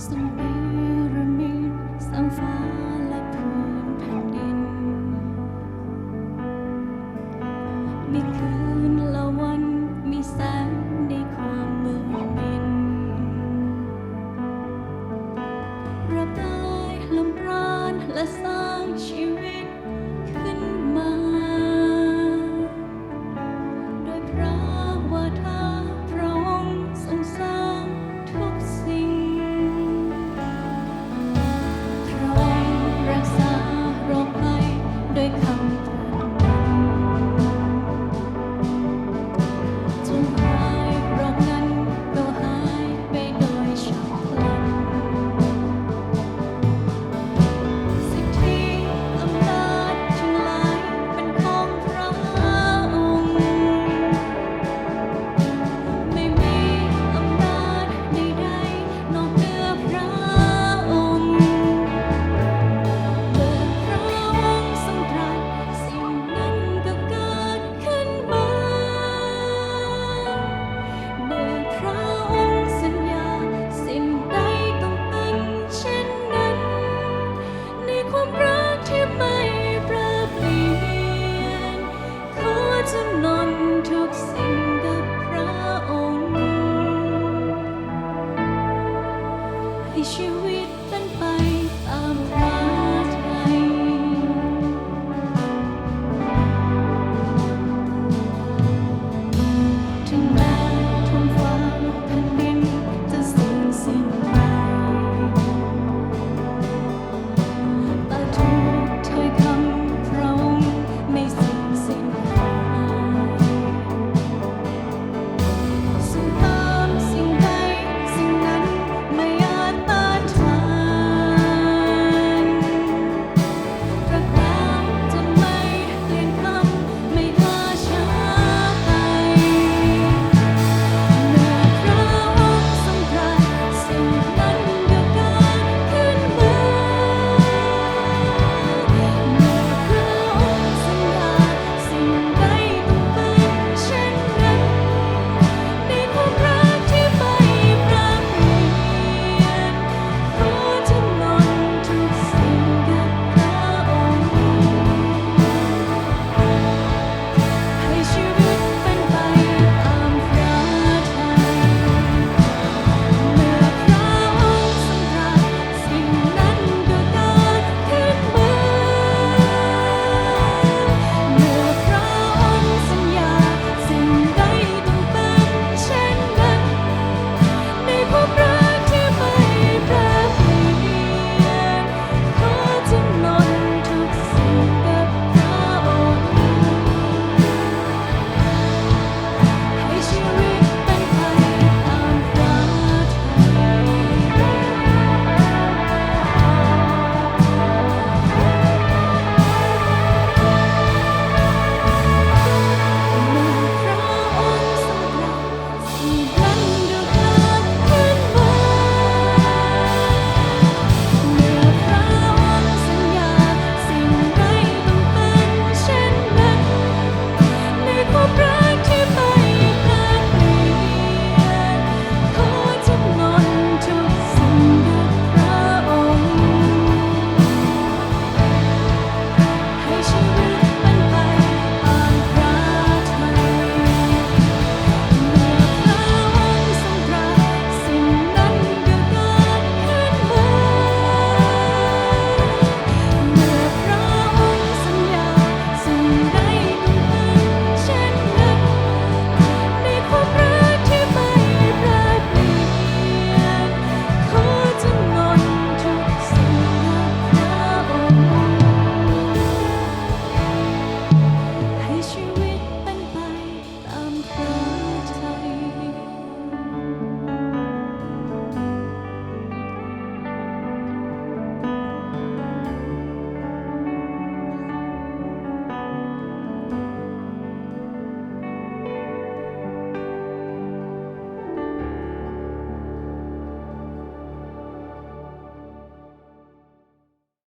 ทรงนิรันดร์สร้งฟ้าและพื้นแผ่นดิน มีคืนและวัน มีแสงในความมืดมินระบายลมปราณและสร้างชีวิต 也许